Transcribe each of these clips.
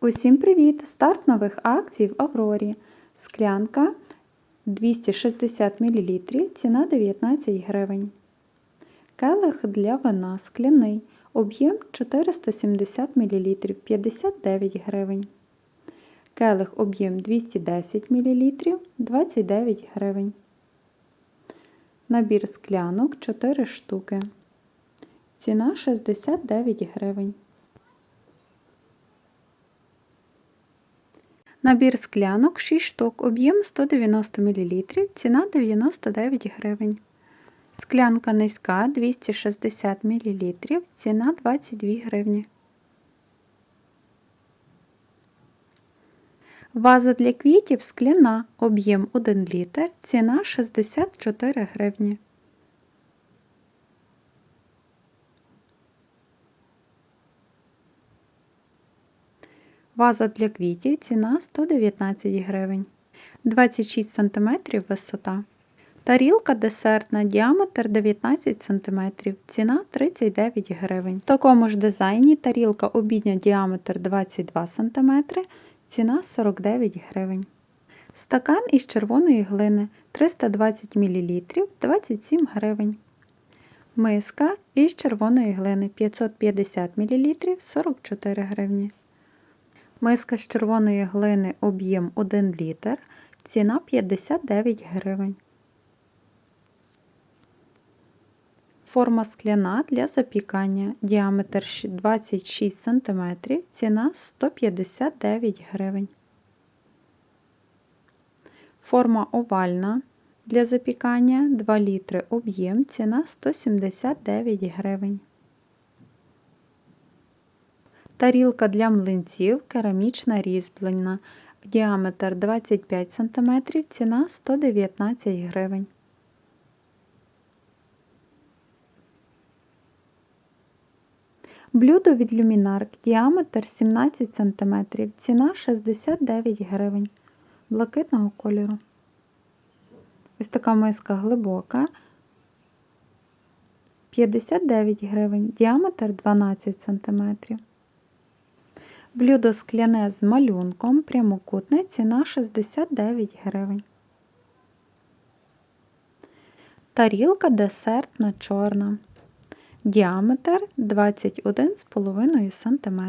Усім привіт! Старт нових акцій в Аврорі. Склянка 260 мл, ціна 19 гривень. Келих для вина скляний. Об'єм 470 мл 59 гривень. Келих об'єм 210 мл 29 гривень. Набір склянок 4 штуки. Ціна 69 гривень. Набір склянок 6 штук, об'єм 190 мл, ціна 99 гривень. Склянка низька 260 мл, ціна 22 гривні. Ваза для квітів скляна, об'єм 1 літр, ціна 64 гривні. Ваза для квітів ціна 119 гривень. 26 см висота. Тарілка десертна, діаметр 19 см, ціна 39 гривень. В такому ж дизайні тарілка обідня діаметр 22 см, ціна 49 гривень. Стакан із червоної глини 320 мл 27 гривень. Миска із червоної глини 550 мл 44 гривні. Миска з червоної глини об'єм 1 літр, ціна 59 гривень. Форма скляна для запікання, діаметр 26 см, ціна 159 гривень. Форма овальна для запікання 2 літри об'єм, ціна 179 гривень. Тарілка для млинців керамічна різьблена. Діаметр 25 см, ціна 119 гривень. Блюдо від люмінарк діаметр 17 см, ціна 69 гривень блакитного кольору. Ось така миска глибока. 59 гривень, діаметр 12 см. Блюдо скляне з малюнком, прямокутне, ціна 69 гривень. Тарілка десертна чорна. Діаметр 21,5 см.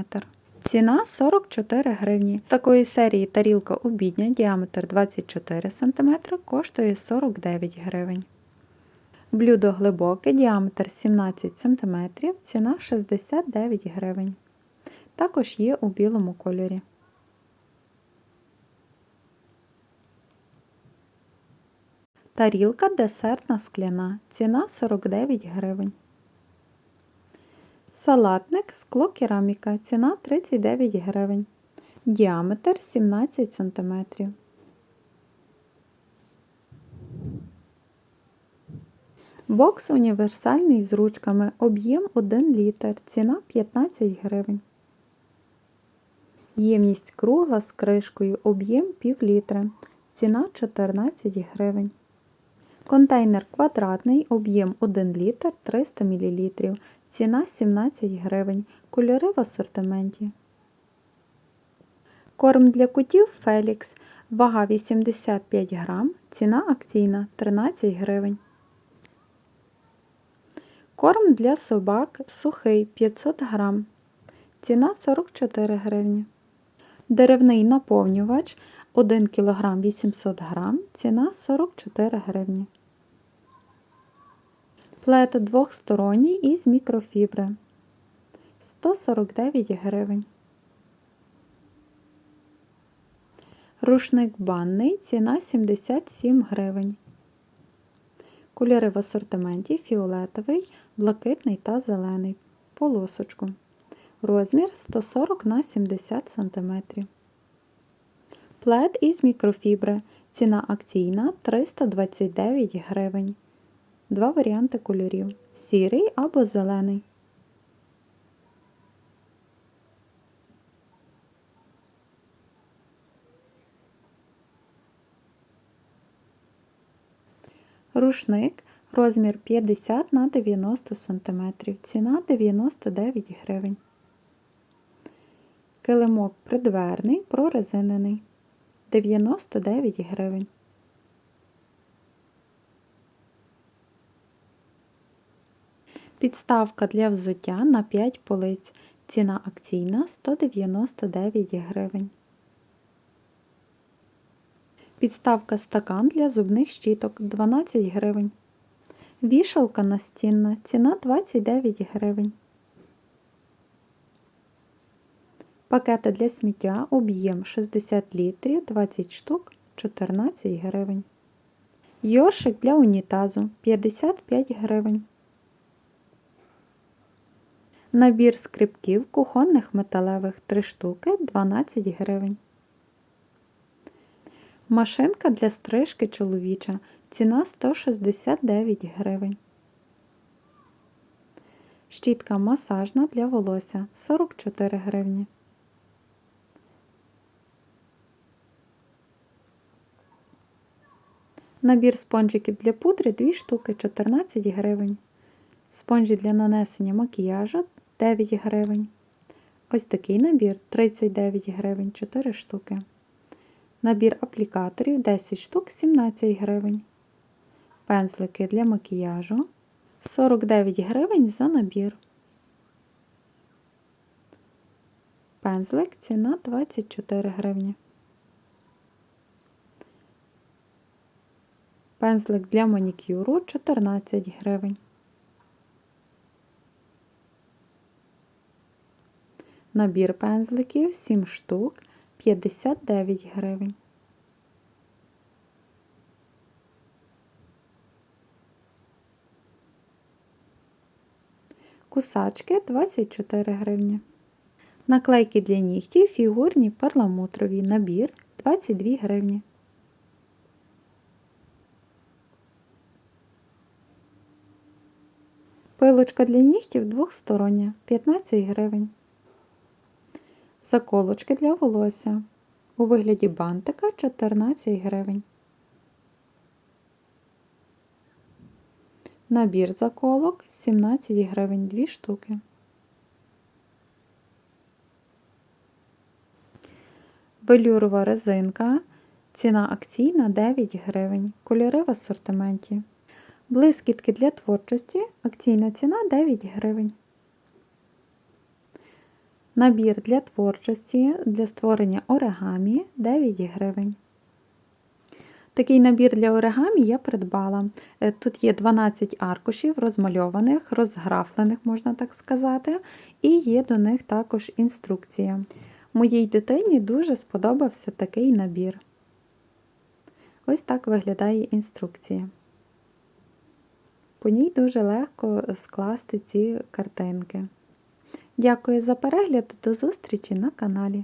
Ціна 44 гривні. Такої серії тарілка обідня, діаметр 24 см, коштує 49 гривень. Блюдо глибоке, діаметр 17 см, ціна 69 гривень. Також є у білому кольорі. Тарілка десертна скляна. Ціна 49 гривень. Салатник скло кераміка. Ціна 39 гривень. Діаметр 17 см. Бокс універсальний з ручками. Об'єм 1 літр. Ціна 15 гривень. Ємність кругла з кришкою, об'єм пів літра. Ціна 14 гривень. Контейнер квадратний, об'єм 1 літр 300 мл. Ціна 17 гривень. Кольори в асортименті. Корм для котів Фелікс. Вага 85 грам. Ціна акційна 13 гривень. Корм для собак сухий 500 грам. Ціна 44 гривні. Деревний наповнювач 1 кг 800 г, ціна 44 гривні. Плет двохсторонній із мікрофібри 149 гривень. Рушник банний ціна 77 гривень. Кольори в асортименті фіолетовий, блакитний та зелений. Полосочку. Розмір 140 на 70 см. Плед із мікрофібри. Ціна акційна 329 гривень. Два варіанти кольорів сірий або зелений. Рушник розмір 50 на 90 см. Ціна 99 гривень. Килимок придверний, прорезинений 99 гривень. Підставка для взуття на 5 полиць. Ціна акційна 199 гривень. Підставка стакан для зубних щіток 12 гривень. Вішалка настінна. Ціна 29 гривень. Пакети для сміття об'єм 60 літрів 20 штук 14 гривень. Йоршик для унітазу 55 гривень. Набір скрипків кухонних металевих 3 штуки 12 гривень. Машинка для стрижки чоловіча. Ціна 169 гривень. Щітка масажна для волосся 44 гривні. Набір спонжиків для пудри 2 штуки 14 гривень. Спонжі для нанесення макіяжу 9 гривень. Ось такий набір 39 гривень 4 штуки. Набір аплікаторів 10 штук 17 гривень. Пензлики для макіяжу 49 гривень за набір. Пензлик ціна 24 гривні. Пензлик для манікюру 14 гривень. Набір пензликів 7 штук 59 гривень. Кусачки 24 гривні. Наклейки для нігтів фігурні перламутрові набір 22 гривні. Пилочка для нігтів двохстороння 15 гривень. Заколочки для волосся у вигляді бантика 14 гривень. Набір заколок 17 гривень 2 штуки. Велюрова резинка. Ціна акційна 9 гривень. Кольори в асортименті. Блискітки для творчості. Акційна ціна 9 гривень. Набір для творчості для створення оригамі 9 гривень. Такий набір для оригамі я придбала. Е, Тут є 12 аркушів розмальованих, розграфлених, можна так сказати, і є до них також інструкція. Моїй дитині дуже сподобався такий набір. Ось так виглядає інструкція. По ній дуже легко скласти ці картинки. Дякую за перегляд, до зустрічі на каналі.